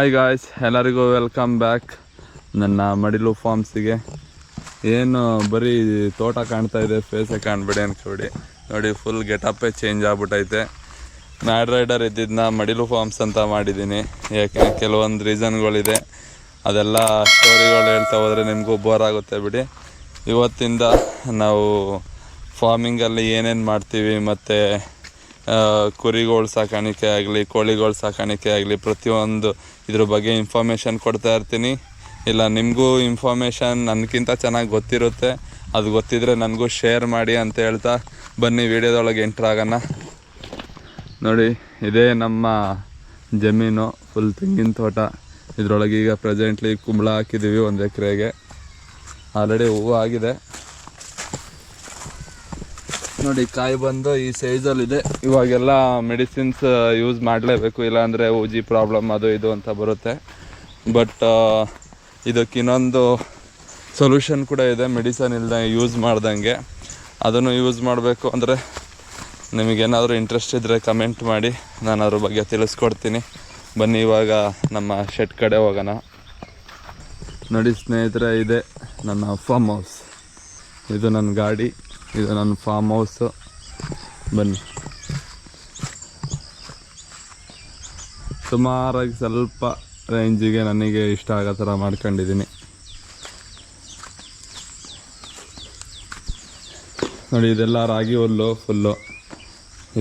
Hi guys ಎಲ್ಲರಿಗೂ welcome back ನನ್ನ ಮಡಿಲು ಫಾರ್ಮ್ಸಿಗೆ ಏನು ಬರೀ ತೋಟ ಕಾಣ್ತಾ ಇದೆ ಫೇಸೇ ಕಾಣಬೇಡಿ ಅನ್ಕೊಡಿ ನೋಡಿ ಫುಲ್ ಗೆಟಪ್ಪೇ ಚೇಂಜ್ ಆಗ್ಬಿಟ್ಟೈತೆ ಮ್ಯಾಡ್ ರೈಡರ್ ಇದ್ದಿದ್ದನ್ನ ಮಡಿಲು ಫಾರ್ಮ್ಸ್ ಅಂತ ಮಾಡಿದ್ದೀನಿ ಯಾಕೆ, ಕೆಲವೊಂದು ರೀಸನ್ಗಳಿದೆ ಅದೆಲ್ಲ ಸ್ಟೋರಿಗಳು ಹೇಳ್ತಾ ಹೋದರೆ ನಿಮಗೂ ಬೋರ್ ಆಗುತ್ತೆ ಬಿಡಿ. ಇವತ್ತಿಂದ ನಾವು ಫಾರ್ಮಿಂಗಲ್ಲಿ ಏನೇನು ಮಾಡ್ತೀವಿ ಮತ್ತು ಕುರಿಗಳು ಸಾಕಾಣಿಕೆ ಆಗಲಿ, ಕೋಳಿಗಳು ಸಾಕಾಣಿಕೆ ಆಗಲಿ, ಪ್ರತಿಯೊಂದು ಇದ್ರ ಬಗ್ಗೆ ಇನ್ಫಾರ್ಮೇಷನ್ ಕೊಡ್ತಾ ಇರ್ತೀನಿ. ಇಲ್ಲ, ನಿಮಗೂ ಇನ್ಫಾರ್ಮೇಷನ್ ನನಗಿಂತ ಚೆನ್ನಾಗಿ ಗೊತ್ತಿರುತ್ತೆ. ಅದು ಗೊತ್ತಿದ್ರೆ ನನಗೂ ಶೇರ್ ಮಾಡಿ ಅಂತ ಹೇಳ್ತಾ ಬನ್ನಿ ವಿಡಿಯೋದೊಳಗೆ ಎಂಟ್ರ್ ಆಗೋಣ. ನೋಡಿ, ಇದೇ ನಮ್ಮ ಜಮೀನು ಫುಲ್ ತೆಂಗಿನ ತೋಟ. ಇದರೊಳಗೆ ಈಗ ಪ್ರೆಸೆಂಟ್ಲಿ ಕುಂಬಳ ಹಾಕಿದ್ದೀವಿ ಒಂದು ಎಕರೆಗೆ. ಆಲ್ರೆಡಿ ಹೂವು ಆಗಿದೆ. ನೋಡಿ, ಕಾಯಿ ಬಂದು ಈ ಸೈಜಲ್ಲಿದೆ ಇವಾಗೆಲ್ಲ ಮೆಡಿಸಿನ್ಸ್ ಯೂಸ್ ಮಾಡಲೇಬೇಕು. ಇಲ್ಲಾಂದರೆ ಓಜಿ ಪ್ರಾಬ್ಲಮ್ ಅದು ಇದು ಅಂತ ಬರುತ್ತೆ. ಬಟ್ ಇದಕ್ಕೆ ಇನ್ನೊಂದು ಸೊಲ್ಯೂಷನ್ ಕೂಡ ಇದೆ. ಮೆಡಿಸನ್ ಇಲ್ಲದೆ ಯೂಸ್ ಮಾಡ್ದಂಗೆ. ಅದನ್ನು ಯೂಸ್ ಮಾಡಬೇಕು ಅಂದರೆ ನಿಮಗೇನಾದರೂ ಇಂಟ್ರೆಸ್ಟ್ ಇದ್ದರೆ ಕಮೆಂಟ್ ಮಾಡಿ. ನಾನು ಅದ್ರ ಬಗ್ಗೆ ತಿಳಿಸ್ಕೊಡ್ತೀನಿ. ಬನ್ನಿ, ಇವಾಗ ನಮ್ಮ ಶೆಡ್ ಕಡೆ ಹೋಗೋಣ. ನೋಡಿ ಸ್ನೇಹಿತರೆ, ಇದೆ ನನ್ನ ಫಾರ್ಮ್ ಹೌಸ್ ಇದು ನನ್ನ ಗಾಡಿ. ಇದು ನನ್ನ ಫಾರ್ಮ್ ಹೌಸು ಬನ್ನಿ. ಸುಮಾರಾಗಿ ಸ್ವಲ್ಪ ರೇಂಜಿಗೆ ನನಗೆ ಇಷ್ಟ ಆಗೋ ಥರ ಮಾಡ್ಕೊಂಡಿದ್ದೀನಿ. ನೋಡಿ, ಇದೆಲ್ಲ ರಾಗಿ ಹುಲ್ಲು, ಫುಲ್ಲು.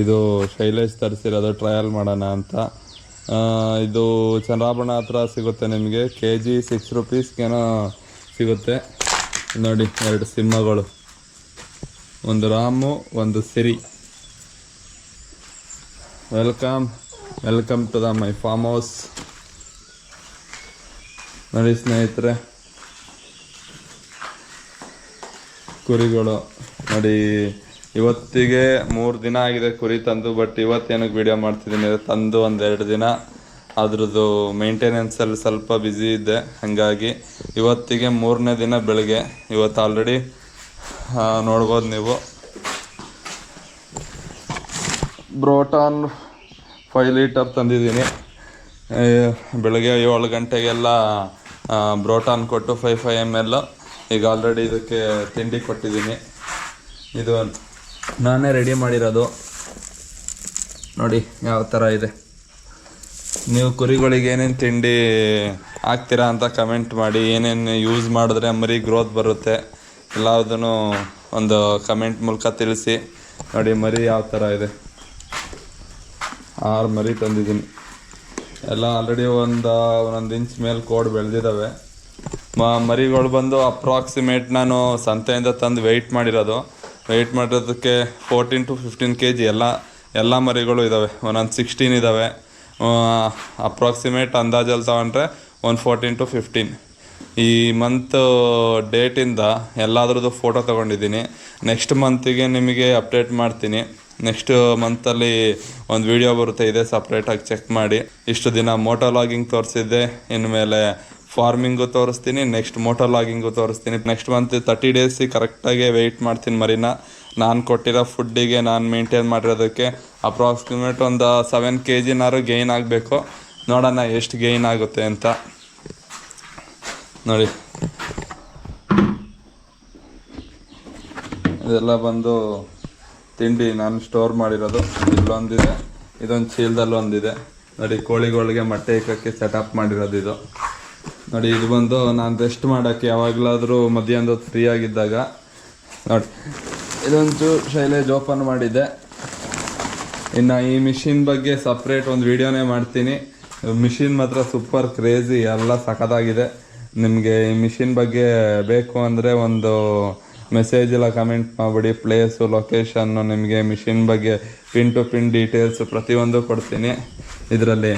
ಇದು ಶೈಲೇಶ್ ತರಿಸಿರೋದು ಟ್ರಯಲ್ ಮಾಡೋಣ ಅಂತ. ಇದು ಚಂದ್ರಾಭರಣ ಹತ್ರ ಸಿಗುತ್ತೆ ನಿಮಗೆ. ಕೆ ಜಿ ಸಿಕ್ಸ್ ರುಪೀಸ್ಗೇನೋ ಸಿಗುತ್ತೆ. ನೋಡಿ, ಎರಡು ಸಿಂಹಗಳು. ಒಂದು ರಾಮು, ಒಂದು Siri. Welcome welcome to the my farm house ನೋಡಿ ಸ್ನೇಹಿತರೆ, ಕುರಿಗಳು. ನೋಡಿ, ಇವತ್ತಿಗೆ ಮೂರು ದಿನ ಆಗಿದೆ ಕುರಿ ತಂದು ಬಟ್ ಇವತ್ತೇನಕ್ಕೆ ವಿಡಿಯೋ ಮಾಡ್ತಿದ್ದೀನಿ ತಂದು ಒಂದೆರಡು ದಿನ. ಅದ್ರದ್ದು ಮೇಂಟೆನೆನ್ಸಲ್ಲಿ ಸ್ವಲ್ಪ ಬ್ಯುಸಿ ಇದ್ದೆ, ಹಾಗಾಗಿ ಇವತ್ತಿಗೆ ಮೂರನೇ ದಿನ ಬೆಳಗ್ಗೆ. ಇವತ್ತು ಆಲ್ರೆಡಿ ನೋಡ್ಬೋದು ನೀವು. ಬ್ರೋಟಾನ್ ಫೈವ್ ಲೀಟರ್ ತಂದಿದ್ದೀನಿ. ಬೆಳಗ್ಗೆ ಏಳು ಗಂಟೆಗೆಲ್ಲ ಬ್ರೋಟಾನ್ ಕೊಟ್ಟು ಫೈವ್ ಫೈವ್ ಎಂ ಎಲ್ ಈಗ ಆಲ್ರೆಡಿ ಇದಕ್ಕೆ ತಿಂಡಿ ಕೊಟ್ಟಿದ್ದೀನಿ. ಇದು ನಾನೇ ರೆಡಿ ಮಾಡಿರೋದು. ನೋಡಿ ಯಾವ ಥರ ಇದೆ. ನೀವು ಕುರಿಗಳಿಗೆ ಏನೇನು ತಿಂಡಿ ಹಾಕ್ತೀರಾ ಅಂತ ಕಮೆಂಟ್ ಮಾಡಿ, ಏನೇನು ಯೂಸ್ ಮಾಡಿದ್ರೆ ಮರಿ ಗ್ರೋತ್ ಬರುತ್ತೆ. ಎಲ್ಲದನ್ನು ಒಂದು ಕಮೆಂಟ್ ಮೂಲಕ ತಿಳಿಸಿ. ನೋಡಿ, ಮರಿ ಯಾವ ಥರ ಇದೆ. ಆರು ಮರಿ ತಂದಿದ್ದೀನಿ. ಎಲ್ಲ ಆಲ್ರೆಡಿ ಒಂದು, ಒಂದೊಂದು ಇಂಚ್ ಮೇಲೆ ಕೋಡ್ ಬೆಳೆದಿದ್ದಾವೆ ಮರಿಗಳು ಬಂದು ಅಪ್ರಾಕ್ಸಿಮೇಟ್ ನಾನು ಸಂತೆಯಿಂದ ತಂದು ವೆಯ್ಟ್ ಮಾಡಿರೋದು. Weight ಮಾಡಿರೋದಕ್ಕೆ fourteen to fifteen K G ಎಲ್ಲ ಎಲ್ಲ ಮರಿಗಳು ಇದ್ದಾವೆ ಒಂದೊಂದು ಸಿಕ್ಸ್ಟೀನ್ ಇದ್ದಾವೆ ಅಪ್ರಾಕ್ಸಿಮೇಟ್ ಅಂದಾಜಲ್ಲಿ ತಗೊಂಡ್ರೆ ಒಂದು ಫೋರ್ಟೀನ್ ಟು ಫಿಫ್ಟೀನ್ ಈ ಮಂತ್ ಡೇಟಿಂದ ಎಲ್ಲಾದ್ರದ್ದು ಫೋಟೋ ತೊಗೊಂಡಿದ್ದೀನಿ. ನೆಕ್ಸ್ಟ್ ಮಂತಿಗೆ ನಿಮಗೆ ಅಪ್ಡೇಟ್ ಮಾಡ್ತೀನಿ. ನೆಕ್ಸ್ಟ್ ಮಂತಲ್ಲಿ ಒಂದು ವಿಡಿಯೋ ಬರುತ್ತೆ, ಇದೆ ಸಪ್ರೇಟಾಗಿ ಚೆಕ್ ಮಾಡಿ. ಇಷ್ಟು ದಿನ ಮೋಟೋ ಲಾಗಿಂಗ್ ತೋರಿಸಿದ್ದೆ, ಇನ್ಮೇಲೆ ಫಾರ್ಮಿಂಗು ತೋರಿಸ್ತೀನಿ ನೆಕ್ಸ್ಟ್ ಮೋಟೋ ಲಾಗಿಂಗು ತೋರಿಸ್ತೀನಿ. ನೆಕ್ಸ್ಟ್ ಮಂತ್ ತರ್ಟಿ ಡೇಸಿಗೆ ಕರೆಕ್ಟಾಗಿ ವೆಯ್ಟ್ ಮಾಡ್ತೀನಿ ಮರಿನ. ನಾನು ಕೊಟ್ಟಿರೋ ಫುಡ್ಡಿಗೆ ನಾನು ಮೇಂಟೈನ್ ಮಾಡಿರೋದಕ್ಕೆ ಅಪ್ರಾಕ್ಸಿಮೇಟ್ ಒಂದು ಸೆವೆನ್ ಕೆ ಜಿನಾರು ಗೈನ್ ಆಗಬೇಕು. ನೋಡೋಣ ಎಷ್ಟು ಗೈನ್ ಆಗುತ್ತೆ ಅಂತ. ನೋಡಿ. ಇದೆಲ್ಲ ಬಂದು ತಿಂಡಿ ನಾನು ಸ್ಟೋರ್ ಮಾಡಿರೋದು. ಇಲ್ಲೊಂದಿದೆ. ಇದೊಂದು ಚೀಲದಲ್ಲಿ ಒಂದಿದೆ ನೋಡಿ, ಕೋಳಿಗಳಿಗೆ ಮೊಟ್ಟೆ ಇಕ್ಕಕ್ಕೆ ಸೆಟಪ್ ಮಾಡಿರೋದು ಇದು. ನೋಡಿ, ಇದು ಬಂದು ನಾನು ರೆಸ್ಟ್ ಮಾಡೋಕ್ಕೆ ಯಾವಾಗಲಾದರೂ ಮಧ್ಯಾಹ್ನದ ಫ್ರೀ ಆಗಿದ್ದಾಗ, ನೋಡಿ ಇದೊಂದು ಶೈಲೇಜ್ ಓಪನ್ ಮಾಡಿದ್ದೆ. ಇನ್ನು ಈ ಮಿಷಿನ್ ಬಗ್ಗೆ ಸಪ್ರೇಟ್ ಒಂದು ವಿಡಿಯೋನೇ ಮಾಡ್ತೀನಿ. ಮಿಷಿನ್ ಮಾತ್ರ ಸೂಪರ್ ಕ್ರೇಜಿ ಎಲ್ಲ ಸಖತ್ತಾಗಿದೆ. ನಿಮಗೆ ಈ ಮಿಷಿನ್ ಬಗ್ಗೆ ಬೇಕು ಅಂದರೆ ಒಂದು ಮೆಸೇಜ್ ಎಲ್ಲ ಕಮೆಂಟ್ ಮಾಡಿಬಿಡಿ ಪ್ಲೇಸು ಲೊಕೇಶನ್ನು ನಿಮಗೆ ಮಿಷಿನ್ ಬಗ್ಗೆ ಪಿನ್ ಟು ಪಿನ್ ಡೀಟೇಲ್ಸ್ ಪ್ರತಿಯೊಂದು ಕೊಡ್ತೀನಿ. ಇದರಲ್ಲಿ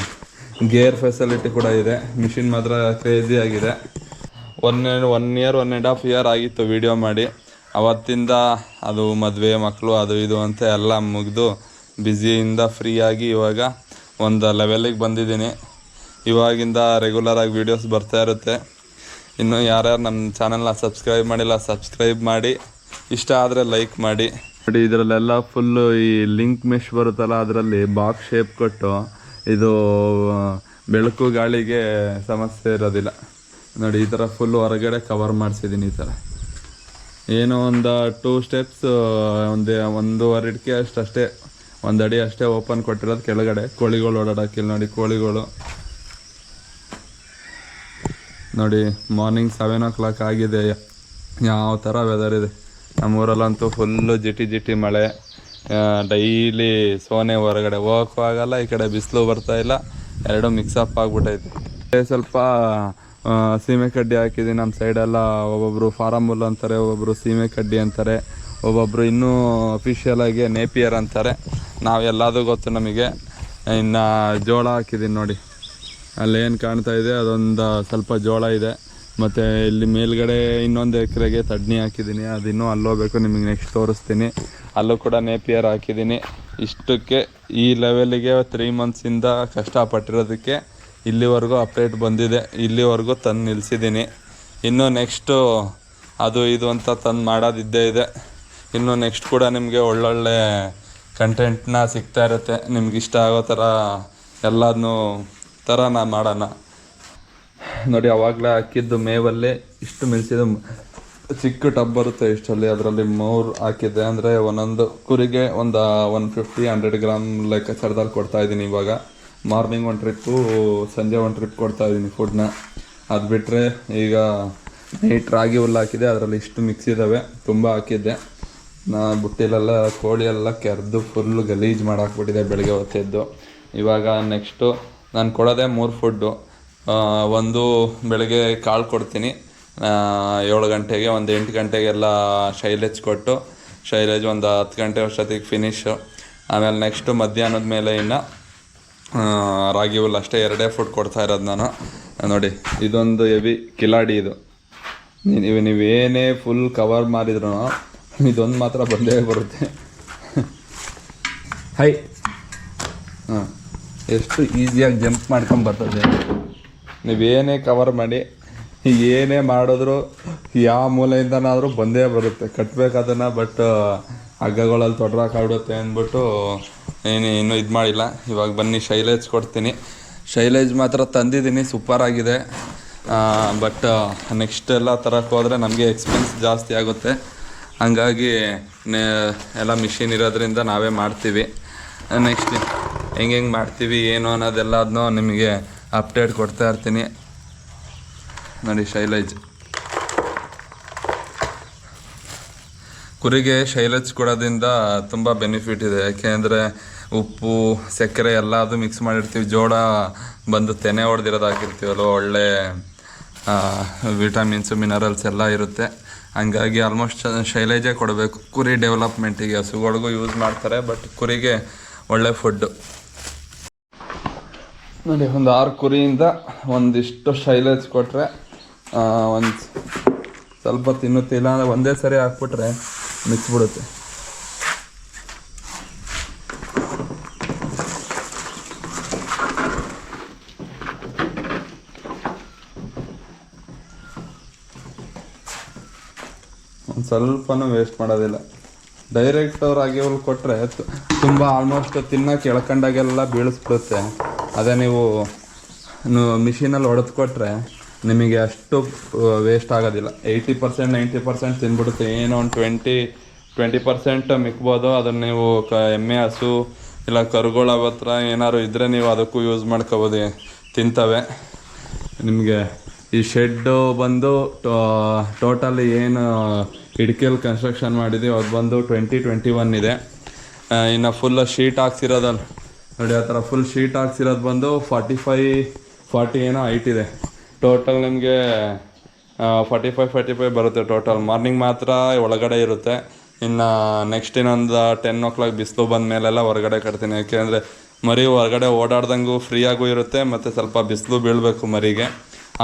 ಗೇರ್ ಫೆಸಿಲಿಟಿ ಕೂಡ ಇದೆ. ಮಿಷಿನ್ ಮಾತ್ರ ಕ್ರೇಜಿ ಆಗಿದೆ. One one year one and half year ಆಗಿತ್ತು ವಿಡಿಯೋ ಮಾಡಿ. ಅವತ್ತಿಂದ ಅದು ಮದುವೆ ಮಕ್ಕಳು ಅದು ಇದು ಅಂತ ಎಲ್ಲ ಮುಗಿದು ಬ್ಯುಸಿಯಿಂದ ಫ್ರೀಯಾಗಿ ಇವಾಗ ಒಂದು ಲೆವೆಲಿಗೆ ಬಂದಿದ್ದೀನಿ. ಇವಾಗಿಂದ ರೆಗ್ಯುಲರಾಗಿ ವೀಡಿಯೋಸ್ ಬರ್ತಾ ಇರುತ್ತೆ. ಇನ್ನು ಯಾರ್ಯಾರು ನಮ್ಮ ಚಾನಲ್ನ ಸಬ್ಸ್ಕ್ರೈಬ್ ಮಾಡಿಲ್ಲ ಸಬ್ಸ್ಕ್ರೈಬ್ ಮಾಡಿ. ಇಷ್ಟ ಆದರೆ ಲೈಕ್ ಮಾಡಿ. ನೋಡಿ, ಇದರಲ್ಲೆಲ್ಲ ಫುಲ್ಲು ಈ ಲಿಂಕ್ ಮೆಶ್ ಬರುತ್ತಲ್ಲ, ಅದರಲ್ಲಿ ಬಾಕ್ಸ್ ಶೇಪ್ ಕೊಟ್ಟು ಇದು ಬೆಳಕು ಗಾಳಿಗೆ ಸಮಸ್ಯೆ ಇರೋದಿಲ್ಲ. ನೋಡಿ, ಈ ಥರ ಫುಲ್ ಹೊರಗಡೆ ಕವರ್ ಮಾಡಿಸಿದ್ದೀನಿ ಈ ಥರ ಏನೋ ಒಂದು ಟೂ ಸ್ಟೆಪ್ಸ್ ಒಂದು, ಒಂದೂವರೆ ಇಡ್ಕೆ ಅಷ್ಟು ಅಷ್ಟೇ, ಒಂದು ಅಡಿ ಅಷ್ಟೇ ಓಪನ್ ಕೊಟ್ಟಿರೋದು ಕೆಳಗಡೆ. ಕೋಳಿಗಳು ಓಡಾಡೋಕ್ಕಿಲ್ಲ ನೋಡಿ, ಕೋಳಿಗಳು. ನೋಡಿ ಮಾರ್ನಿಂಗ್ ಸೆವೆನ್ ಓ ಕ್ಲಾಕ್ ಆಗಿದೆ. ಯಾವ ಥರ ವೆದರ್ ಇದೆ. ನಮ್ಮೂರಲ್ಲಂತೂ ಫುಲ್ಲು ಜಿಟಿ ಜಿಟಿ ಮಳೆ. ಡೈಲಿ ಸೋನೆ ಹೊರಗಡೆ. ಹೋಗೋಕ್ಕೂ ಆಗಲ್ಲ, ಈ ಕಡೆ ಬಿಸಿಲು ಬರ್ತಾ ಇಲ್ಲ. ಎರಡು ಮಿಕ್ಸಪ್ ಆಗ್ಬಿಟ್ಟೈತೆ ಸ್ವಲ್ಪ ಸೀಮೆ ಕಡ್ಡಿ ಹಾಕಿದ್ದೀನಿ ನಮ್ಮ ಸೈಡೆಲ್ಲ ಒಬ್ಬೊಬ್ಬರು ಫಾರಮ್ ಅಂತಾರೆ ಒಬ್ಬೊಬ್ಬರು ಸೀಮೆ ಕಡ್ಡಿ ಅಂತಾರೆ ಒಬ್ಬೊಬ್ಬರು ಇನ್ನೂ ಅಫಿಷಿಯಲಾಗಿ ನೇಪಿಯರ್ ಅಂತಾರೆ. ನಾವೆಲ್ಲದೂ ಗೊತ್ತು ನಮಗೆ. ಇನ್ನು ಜೋಳ ಹಾಕಿದ್ದೀನಿ ನೋಡಿ. ಅಲ್ಲೇನು ಕಾಣ್ತಾ ಇದೆ? ಅದೊಂದು ಸ್ವಲ್ಪ ಜೋಳ ಇದೆ. ಮತ್ತು ಇಲ್ಲಿ ಮೇಲ್ಗಡೆ ಇನ್ನೊಂದು ಎಕರೆಗೆ ತಡ್ನಿ ಹಾಕಿದ್ದೀನಿ. ಅದಿನ್ನೂ ಅಲ್ಲೋಗಬೇಕು ನಿಮಗೆ ನೆಕ್ಸ್ಟ್ ತೋರಿಸ್ತೀನಿ. ಅಲ್ಲೂ ಕೂಡ ನೇಪಿಯರ್ ಹಾಕಿದ್ದೀನಿ. ಇಷ್ಟಕ್ಕೆ ಈ ಲೆವೆಲಿಗೆ ತ್ರೀ ಮಂತ್ಸಿಂದ ಕಷ್ಟಪಟ್ಟಿರೋದಕ್ಕೆ ಇಲ್ಲಿವರೆಗೂ ಅಪ್ಡೇಟ್ ಬಂದಿದೆ. ಇಲ್ಲಿವರೆಗೂ ತಂದು ನಿಲ್ಲಿಸಿದ್ದೀನಿ ಇನ್ನು ನೆಕ್ಸ್ಟು ಅದು ಇದು ಅಂತ ತಂದು ಮಾಡೋದಿದ್ದೇ ಇದೆ. ಇನ್ನು ನೆಕ್ಸ್ಟ್ ಕೂಡ ನಿಮಗೆ ಒಳ್ಳೊಳ್ಳೆ ಕಂಟೆಂಟ್ನ ಸಿಗ್ತಾ ಇರುತ್ತೆ. ನಿಮ್ಗೆ ಇಷ್ಟ ಆಗೋ ಥರ ಎಲ್ಲದನ್ನೂ ಥರ ನಾನು ಮಾಡೋಣ. ನೋಡಿ, ಅವಾಗಲೇ ಹಾಕಿದ್ದು ಮೇವಲ್ಲಿ ಇಷ್ಟು ಮೆಣಸಿದ ಚಿಕ್ಕ ಟಬ್ ಬರುತ್ತೆ ಇಷ್ಟರಲ್ಲಿ. ಅದರಲ್ಲಿ ಮೂರು ಹಾಕಿದ್ದೆ. ಅಂದರೆ ಒಂದೊಂದು ಕುರಿಗೆ ಒಂದು ಒನ್ ಫಿಫ್ಟಿ ಹಂಡ್ರೆಡ್ ಗ್ರಾಮ್ ಕೊಡ್ತಾ ಇದ್ದೀನಿ ಇವಾಗ. ಮಾರ್ನಿಂಗ್ ಒಂದು ಟ್ರಿಪ್ಪು ಸಂಜೆ ಒಂದು ಟ್ರಿಪ್ ಕೊಡ್ತಾ ಇದ್ದೀನಿ ಫುಡ್ನ ಅದು ಬಿಟ್ಟರೆ ಈಗ ನೈಟ್ ರಾಗಿ ಹುಲ್ಲು ಹಾಕಿದೆ ಅದರಲ್ಲಿ ಇಷ್ಟು ಮಿಕ್ಸ್ ಇದ್ದಾವೆ ತುಂಬ ಹಾಕಿದ್ದೆ. ನಾ ಬುಟ್ಟಿಲೆಲ್ಲ ಕೋಳಿ ಎಲ್ಲ ಕೆರೆದು ಫುಲ್ಲು ಗಲೀಜು ಮಾಡಾಕ್ಬಿಟ್ಟಿದೆ ಬೆಳಗ್ಗೆ ಹೊತ್ತಿದ್ದು. ಇವಾಗ ನೆಕ್ಸ್ಟು ನಾನು ಕೊಡೋದೇ ಮೂರು ಫುಡ್ಡು. ಒಂದು ಬೆಳಗ್ಗೆ ಕಾಳು ಕೊಡ್ತೀನಿ. ಏಳು ಗಂಟೆಗೆ ಒಂದು ಎಂಟು ಗಂಟೆಗೆಲ್ಲ ಶೈಲೇಜ್ ಕೊಟ್ಟು ಶೈಲೇಜ್ ಒಂದು ಹತ್ತು ಗಂಟೆ ಅಷ್ಟೊತ್ತಿಗೆ ಫಿನಿಶು ಆಮೇಲೆ ನೆಕ್ಸ್ಟು ಮಧ್ಯಾಹ್ನದ ಮೇಲೆ ಇನ್ನು ರಾಗಿ ಹುಲ್ಲು ಅಷ್ಟೇ ಎರಡೇ ಫುಡ್ ಕೊಡ್ತಾ ಇರೋದು ನಾನು. ನೋಡಿ ಇದೊಂದು ಹೆವಿ ಕಿಲಾಡಿ ಇದು. ನೀವು ನೀವೇನೇ ಫುಲ್ ಕವರ್ ಮಾಡಿದ್ರು ಇದೊಂದು ಮಾತ್ರ ಬಂದೇ ಬರುತ್ತೆ. ಹೈ ಹಾಂ. ಎಷ್ಟು ಈಸಿಯಾಗಿ ಜಂಪ್ ಮಾಡ್ಕೊಂಡು ಬರ್ತದೆ. ನೀವೇನೇ ಕವರ್ ಮಾಡಿ, ಏನೇ ಮಾಡಿದ್ರು ಯಾವ ಮೂಲೆಯಿಂದನಾದರೂ ಬಂದೇ ಬರುತ್ತೆ. ಕಟ್ಬೇಕದನ್ನು ಬಟ್ ಹಗ್ಗಗಳಲ್ಲಿ ತೊಡ್ರಾಕಾಗ್ಬಿಡುತ್ತೆ ಅಂದ್ಬಿಟ್ಟು ಏನು ಇನ್ನೂ ಇದು ಮಾಡಿಲ್ಲ. ಇವಾಗ ಬನ್ನಿ, ಶೈಲೇಜ್ ಕೊಡ್ತೀನಿ. ಶೈಲೇಜ್ ಮಾತ್ರ ತಂದಿದ್ದೀನಿ ಸೂಪರ್ ಆಗಿದೆ. ಬಟ್ ನೆಕ್ಸ್ಟ್ ಎಲ್ಲ ತರಕ್ಕೆ ಹೋದರೆ ನಮಗೆ ಎಕ್ಸ್ಪೆನ್ಸ್ ಜಾಸ್ತಿ ಆಗುತ್ತೆ. ಹಂಗಾಗಿ ಎಲ್ಲ ಮಿಷಿನ್ ಇರೋದ್ರಿಂದ ನಾವೇ ಮಾಡ್ತೀವಿ. ನೆಕ್ಸ್ಟ್ ಹೆಂಗೆ ಹೆಂಗೆ ಮಾಡ್ತೀವಿ, ಏನು ಅನ್ನೋದೆಲ್ಲದನ್ನೂ ನಿಮಗೆ ಅಪ್ಡೇಟ್ ಕೊಡ್ತಾ ಇರ್ತೀನಿ. ನೋಡಿ ಶೈಲೇಜ್. ಕುರಿಗೆ ಶೈಲೇಜ್ ಕೊಡೋದ್ರಿಂದ ತುಂಬ ಬೆನಿಫಿಟ್ ಇದೆ. ಯಾಕೆಂದರೆ ಉಪ್ಪು, ಸಕ್ಕರೆ ಎಲ್ಲದು ಮಿಕ್ಸ್ ಮಾಡಿರ್ತೀವಿ. ಜೋಳ ಬಂದು ತೆನೆ ಹೊಡೆದಿರೋದು ಒಳ್ಳೆ ವಿಟಮಿನ್ಸು ಮಿನರಲ್ಸ್ ಎಲ್ಲ ಇರುತ್ತೆ. ಹಂಗಾಗಿ ಆಲ್ಮೋಸ್ಟ್ ಶೈಲೇಜೇ ಕೊಡಬೇಕು. ಕುರಿ ಡೆವಲಪ್ಮೆಂಟಿಗೆ ಹಸುಗಳಿಗೂ ಯೂಸ್ ಮಾಡ್ತಾರೆ ಬಟ್ ಕುರಿಗೆ ಒಳ್ಳೆ ಫುಡ್ಡು ನೋಡಿ, ಒಂದು ಆರು ಕುರಿಯಿಂದ ಒಂದಿಷ್ಟು ಶೈಲೇಜ್ ಕೊಟ್ಟರೆ ಒಂದು ಸ್ವಲ್ಪ ತಿನ್ನುತ್ತಿಲ್ಲ ಅಂದರೆ ಒಂದೇ ಸರಿ ಹಾಕ್ಬಿಟ್ರೆ ಮಿಚ್ಚಿಬಿಡುತ್ತೆ ಒಂದು ಸ್ವಲ್ಪನೂ ವೇಸ್ಟ್ ಮಾಡೋದಿಲ್ಲ. ಡೈರೆಕ್ಟ್ ಅವ್ರು ರಾಗಿ ಕೊಟ್ಟರೆ ತುಂಬ ಆಲ್ಮೋಸ್ಟ್ ತಿನ್ನೋಕೆ ಎಳ್ಕೊಂಡಾಗೆಲ್ಲ ಬೀಳಿಸ್ಬಿಡುತ್ತೆ. ಅದೇ ನೀವು ಮಿಷಿನಲ್ಲಿ ಹೊಡೆದು ಕೊಟ್ಟರೆ ನಿಮಗೆ ಅಷ್ಟು ವೇಸ್ಟ್ ಆಗೋದಿಲ್ಲ. ಏಯ್ಟಿ ಪರ್ಸೆಂಟ್ ನೈಂಟಿ ಪರ್ಸೆಂಟ್ ತಿನ್ಬಿಡುತ್ತೆ. ಏನೋ ಒಂದು ಟ್ವೆಂಟಿ ಟ್ವೆಂಟಿ ಪರ್ಸೆಂಟ್ ಮಿಕ್ಬೋದು. ಅದನ್ನು ನೀವು ಕ, ಎಮ್ಮೆ, ಹಸು, ಇಲ್ಲ ಕರುಗಳ ಹತ್ರ ಏನಾದ್ರು ಇದ್ದರೆ ನೀವು ಅದಕ್ಕೂ ಯೂಸ್ ಮಾಡ್ಕೋಬೋದು. ತಿಂತವೆ. ನಿಮಗೆ ಈ ಶೆಡ್ಡು ಬಂದು ಟೋಟಲ್ ಏನು ಇಡ್ಕಿಯಲ್ಲಿ ಕನ್ಸ್ಟ್ರಕ್ಷನ್ ಮಾಡಿದ್ದೀವಿ ಅದು ಬಂದು ಟ್ವೆಂಟಿ ಟ್ವೆಂಟಿ ಒನ್ ಇದೆ ಇನ್ನು ಫುಲ್ ಶೀಟ್ ಹಾಕ್ಸಿರೋದಲ್ಲ ನೋಡಿ, ಆ ಥರ ಫುಲ್ ಶೀಟ್ ಹಾಕ್ಸಿರೋದು ಬಂದು ಫಾರ್ಟಿ ಫೈ ಫಾರ್ಟಿ ಏನೋ ಹೈಟ್ ಇದೆ. ಟೋಟಲ್ ನಿಮಗೆ ಫಾರ್ಟಿ ಫೈವ್ ಫಾರ್ಟಿ ಫೈವ್ ಬರುತ್ತೆ ಟೋಟಲ್ ಮಾರ್ನಿಂಗ್ ಮಾತ್ರ ಒಳಗಡೆ ಇರುತ್ತೆ. ಇನ್ನು ನೆಕ್ಸ್ಟ್ ಇನ್ನೊಂದು ಟೆನ್ ಓ ಕ್ಲಾಕ್ ಬಿಸಿಲು ಬಂದ ಮೇಲೆಲ್ಲ ಹೊರಗಡೆ ಕಟ್ತೀನಿ. ಯಾಕೆಂದರೆ ಮರಿ ಹೊರಗಡೆ ಓಡಾಡ್ದಂಗೂ ಫ್ರೀಯಾಗೂ ಇರುತ್ತೆ, ಮತ್ತು ಸ್ವಲ್ಪ ಬಿಸಿಲು ಬೀಳಬೇಕು ಮರಿಗೆ.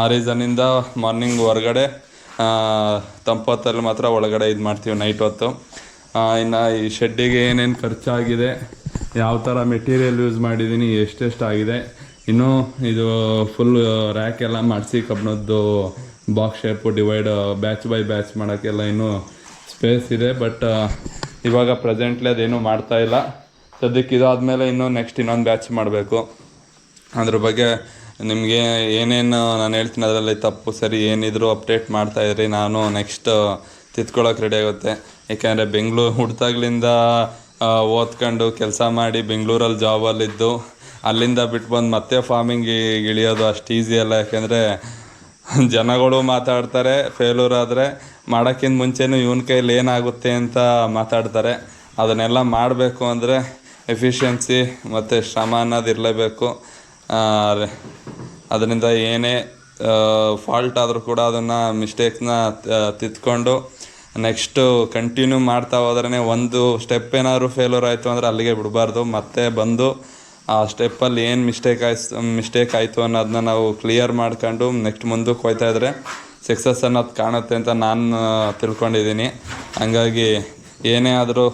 ಆ ರೀಸನಿಂದ ಮಾರ್ನಿಂಗ್ ಹೊರಗಡೆ ತಂಪತ್ತಲ್ಲಿ ಮಾತ್ರ ಒಳಗಡೆ ಇದು ಮಾಡ್ತೀವಿ ನೈಟ್ ಹೊತ್ತು. ಇನ್ನು ಈ ಶೆಡ್ಡಿಗೆ ಏನೇನು ಖರ್ಚಾಗಿದೆ ಯಾವ ಥರ ಮೆಟೀರಿಯಲ್ ಯೂಸ್ ಮಾಡಿದ್ದೀನಿ ಎಷ್ಟೆಷ್ಟು ಆಗಿದೆ. ಇನ್ನೂ ಇದು ಫುಲ್ ರ್ಯಾಕ್ ಎಲ್ಲ ಮಾಡಿಸಿ ಕಬ್ಬಣದ್ದು box shape divide batch by batch ಮಾಡೋಕ್ಕೆಲ್ಲ ಇನ್ನೂ ಸ್ಪೇಸ್ ಇದೆ. ಬಟ್ ಇವಾಗ ಪ್ರೆಸೆಂಟ್ಲಿ ಅದೇನು ಮಾಡ್ತಾ ಇಲ್ಲ. ಸದ್ಯಕ್ಕೆ ಇದಾದಮೇಲೆ ಇನ್ನೂ ನೆಕ್ಸ್ಟ್ ಇನ್ನೊಂದು ಬ್ಯಾಚ್ ಮಾಡಬೇಕು. ಅದ್ರ ಬಗ್ಗೆ ನಿಮಗೆ ಏನೇನು ನಾನು ಹೇಳ್ತೀನಿ, ಅದರಲ್ಲಿ ತಪ್ಪು, ಸರಿ, ಏನಿದ್ರು ಅಪ್ಡೇಟ್ ಮಾಡ್ತಾ ಇದ್ರಿ. ನಾನು ನೆಕ್ಸ್ಟ್ ತಿದ್ಕೊಳ್ಳೋಕೆ ರೆಡಿ ಆಗುತ್ತೆ. ಯಾಕೆಂದರೆ ಬೆಂಗಳೂರು ಹುಡ್ತಾಗ್ಲಿಂದ ಓದ್ಕೊಂಡು ಕೆಲಸ ಮಾಡಿ ಬೆಂಗಳೂರಲ್ಲಿ ಜಾಬಲ್ಲಿದ್ದು ಅಲ್ಲಿಂದ ಬಿಟ್ಟು ಬಂದು ಮತ್ತೆ ಫಾರ್ಮಿಂಗ್ ಇಳಿಯೋದು ಅಷ್ಟು ಈಸಿ ಅಲ್ಲ. ಯಾಕೆಂದರೆ ಜನಗಳು ಮಾತಾಡ್ತಾರೆ ಫೇಲ್ಯೂರ್ ಆದರೆ ಮಾಡೋಕ್ಕಿಂತ ಮುಂಚೆನೂ ಇವನ ಕೈಲಿ ಏನಾಗುತ್ತೆ ಅಂತ ಮಾತಾಡ್ತಾರೆ. ಅದನ್ನೆಲ್ಲ ಮಾಡಬೇಕು ಅಂದರೆ ಎಫಿಷಿಯನ್ಸಿ ಮತ್ತು ಶ್ರಮ ಅನ್ನೋದು ಇರಲೇಬೇಕು. ಅದರಿಂದ ಏನೇ ಫಾಲ್ಟ್ ಆದರೂ ಕೂಡ ಅದನ್ನು ಮಿಸ್ಟೇಕ್ನ ತಿದ್ಕೊಂಡು ನೆಕ್ಸ್ಟು ಕಂಟಿನ್ಯೂ ಮಾಡ್ತಾ ಹೋದ್ರೇ ಒಂದು ಸ್ಟೆಪ್ ಏನಾದರೂ ಫೇಲ್ಯೂರ್ ಆಯಿತು ಅಂದರೆ ಅಲ್ಲಿಗೆ ಬಿಡಬಾರ್ದು. ಮತ್ತೆ ಬಂದು ಆ ಸ್ಟೆಪ್ಪಲ್ಲಿ ಏನು ಮಿಸ್ಟೇಕ್ ಆಯ್ತು ಮಿಸ್ಟೇಕ್ ಆಯಿತು ಅನ್ನೋದನ್ನ ನಾವು ಕ್ಲಿಯರ್ ಮಾಡ್ಕೊಂಡು ನೆಕ್ಸ್ಟ್ ಮುಂದಕ್ಕೆ ಹೋಗ್ತಾ ಇದ್ರೆ ಸಕ್ಸಸ್ ಅನ್ನೋದು ಕಾಣುತ್ತೆ ಅಂತ ನಾನು ತಿಳ್ಕೊಂಡಿದ್ದೀನಿ. ಹಂಗಾಗಿ ಏನೇ ಆದರೂ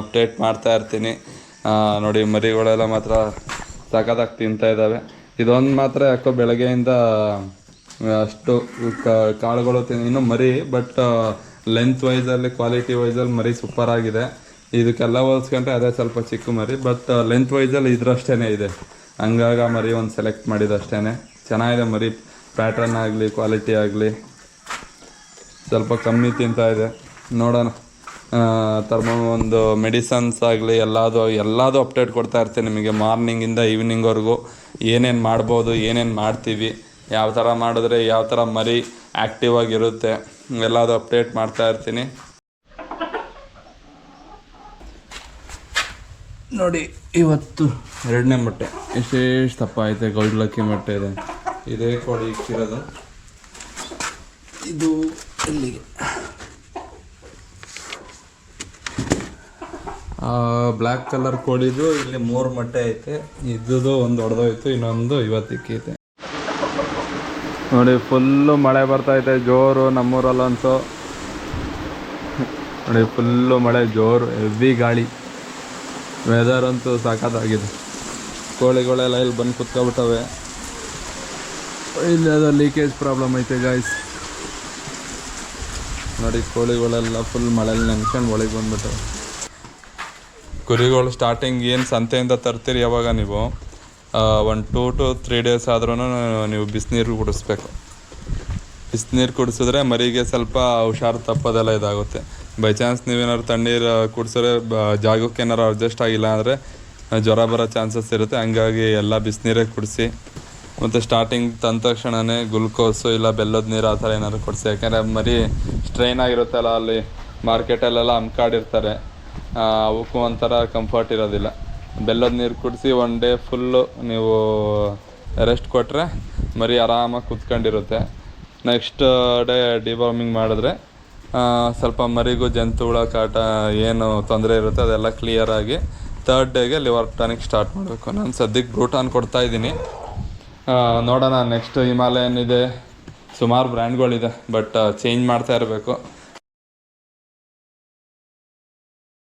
ಅಪ್ಡೇಟ್ ಮಾಡ್ತಾ ಇರ್ತೀನಿ. ನೋಡಿ, ಮರಿಗಳೆಲ್ಲ ಮಾತ್ರ ಸಖತ್ತಾಗಿ ತಿಂತಾ ಇದ್ದಾವೆ. ಇದೊಂದು ಮಾತ್ರ ಯಾಕೋ ಬೆಳಗ್ಗೆಯಿಂದ ಅಷ್ಟು ಕಾಳುಗಳು ತಿನ್, ಇನ್ನೂ ಮರಿ ಬಟ್ ಲೆಂತ್ ವೈಸಲ್ಲಿ ಕ್ವಾಲಿಟಿ ವೈಸಲ್ಲಿ ಮರಿ ಸೂಪರ್ ಆಗಿದೆ. ಇದಕ್ಕೆಲ್ಲ ಹೋಲಿಸ್ಕೊಂಡ್ರೆ ಅದೇ ಸ್ವಲ್ಪ ಚಿಕ್ಕ ಮರಿ ಬಟ್ ಲೆಂತ್ ವೈಸಲ್ಲಿ ಇದ್ರಷ್ಟೇ ಇದೆ. ಹಂಗಾಗ ಮರಿ ಒಂದು ಸೆಲೆಕ್ಟ್ ಮಾಡಿದಷ್ಟೇ ಚೆನ್ನಾಗಿದೆ ಮರಿ ಪ್ಯಾಟ್ರನ್ ಆಗಲಿ ಕ್ವಾಲಿಟಿ ಆಗಲಿ. ಸ್ವಲ್ಪ ಕಮ್ಮಿ ತಿಂತಾ ಇದೆ. ನೋಡೋಣ. ತರ್ಮ ಒಂದು ಮೆಡಿಸನ್ಸ್ ಆಗಲಿ, ಎಲ್ಲದು, ಎಲ್ಲದೂ ಅಪ್ಡೇಟ್ ಕೊಡ್ತಾ ಇರ್ತೀನಿ ನಿಮಗೆ ಮಾರ್ನಿಂಗಿಂದ ಈವ್ನಿಂಗ್ವರೆಗೂ ಏನೇನು ಮಾಡ್ಬೋದು, ಏನೇನು ಮಾಡ್ತೀವಿ, ಯಾವ ಥರ ಮಾಡಿದ್ರೆ ಯಾವ ಥರ ಮರಿ ಆ್ಯಕ್ಟಿವ್ ಆಗಿರುತ್ತೆ. ಎಲ್ಲದು ಅಪ್ಡೇಟ್ ಮಾಡ್ತಾ ಇರ್ತೀನಿ. ನೋಡಿ ಇವತ್ತು ಎರಡನೇ ಮೊಟ್ಟೆ. ವಿಶೇಷ ದಪ್ಪ ಐತೆ ಗೌಡ್ಲಕ್ಕಿ ಮೊಟ್ಟೆ ಇದೆ. ಇದೇ ಕೊಡಿ ಇಕ್ಕಿರೋದು. ಇದು ಇಲ್ಲಿಗೆ ಬ್ಲ್ಯಾಕ್ ಕಲರ್ ಕೋಳಿದು ಇಲ್ಲಿ ಮೂರು ಮೊಟ್ಟೆ ಐತೆ. ಇದ್ದುದು ಒಂದು ಹೊಡೆದೋಯ್ತು ಇನ್ನೊಂದು ಇವತ್ತಿಕ್ಕೈತೆ. ನೋಡಿ, ಫುಲ್ಲು ಮಳೆ ಬರ್ತಾ ಐತೆ ಜೋರು ನಮ್ಮೂರಲ್ಲಂತೂ. ನೋಡಿ, ಫುಲ್ಲು ಮಳೆ, ಜೋರು, ಹೆವಿ ಗಾಳಿ. ವೆದರ್ ಅಂತೂ ಸಾಕಾಗಿದೆ ಕೋಳಿಗಳೆಲ್ಲ ಇಲ್ಲಿ ಬಂದು ಕುತ್ಕೊಬಿಟ್ಟವೆ. ಇಲ್ಲಿ ಅದು ಲೀಕೇಜ್ ಪ್ರಾಬ್ಲಮ್ ಐತೆ ಗಾಯ್ಸ್ ನೋಡಿ, ಕೋಳಿಗಳೆಲ್ಲ ಫುಲ್ ಮಳೆಯಲ್ಲಿ ನೆನ್ಕೊಂಡು ಒಳಗೆ ಬಂದ್ಬಿಟ್ಟವೆ. ಕುರಿಗಳು ಸ್ಟಾರ್ಟಿಂಗ್ ಏನು ಸಂತೆಯಿಂದ ತರ್ತೀರಿ ಯಾವಾಗ ನೀವು? ಒಂದು ಟೂ ಟು ತ್ರೀ ಡೇಸ್ ಆದ್ರೂ ನೀವು ಬಿಸಿನೀರು ಕುಡಿಸ್ಬೇಕು. ಬಿಸಿನೀರು ಕುಡಿಸಿದ್ರೆ ಮರಿಗೆ ಸ್ವಲ್ಪ ಹುಷಾರು ತಪ್ಪೋದೆಲ್ಲ ಇದಾಗುತ್ತೆ. ಬೈ ಚಾನ್ಸ್ ನೀವೇನಾದ್ರು ತಣ್ಣೀರು ಕುಡಿಸಿದ್ರೆ ಜಾಗಕ್ಕೆ ಏನಾರು ಅಡ್ಜಸ್ಟ್ ಆಗಿಲ್ಲ ಅಂದರೆ ಜ್ವರ ಬರೋ ಚಾನ್ಸಸ್ ಇರುತ್ತೆ. ಹಂಗಾಗಿ ಎಲ್ಲ ಬಿಸಿನೀರೇ ಕುಡಿಸಿ. ಮತ್ತು ಸ್ಟಾರ್ಟಿಂಗ್ ತಂದ ತಕ್ಷಣವೇ ಗ್ಲುಕೋಸು ಇಲ್ಲ ಬೆಲ್ಲದ ನೀರು ಆ ಥರ ಏನಾದ್ರು ಕೊಡಿಸಿ. ಯಾಕೆಂದರೆ ಮರಿ ಸ್ಟ್ರೈನ್ ಆಗಿರುತ್ತಲ್ಲ ಅಲ್ಲಿ ಮಾರ್ಕೆಟಲ್ಲೆಲ್ಲ ಅಮ್ಕಾಡಿರ್ತಾರೆ ಅವಕ್ಕೂ ಒಂಥರ ಕಂಫರ್ಟ್ ಇರೋದಿಲ್ಲ. ಬೆಲ್ಲದ ನೀರು ಕುಡಿಸಿ ಒನ್ ಡೇ ಫುಲ್ಲು ನೀವು ರೆಸ್ಟ್ ಕೊಟ್ಟರೆ ಮರಿ ಆರಾಮಾಗಿ ಕುತ್ಕೊಂಡಿರುತ್ತೆ. ನೆಕ್ಸ್ಟ್ ಡೇ ಡಿವಾರ್ಮಿಂಗ್ ಮಾಡಿದ್ರೆ ಸ್ವಲ್ಪ ಮರಿಗೂ ಜಂತುಹುಳ ಕಾಟ ಏನು ತೊಂದರೆ ಇರುತ್ತೆ ಅದೆಲ್ಲ ಕ್ಲಿಯರ್ ಆಗಿ ತರ್ಡ್ ಡೇಗೆ ಲಿವರ್ ಟಾನಿಕ್ ಸ್ಟಾರ್ಟ್ ಮಾಡಬೇಕು. ನಾನು ಸದ್ಯಕ್ಕೆ ಬ್ರೂಟಾನ್ ಕೊಡ್ತಾ ಇದ್ದೀನಿ. ನೋಡೋಣ ನೆಕ್ಸ್ಟ್ ಹಿಮಾಲಯನ್ ಇದೆ. ಸುಮಾರು ಬ್ರ್ಯಾಂಡ್ಗಳಿದೆ ಬಟ್ ಚೇಂಜ್ ಮಾಡ್ತಾ ಇರಬೇಕು.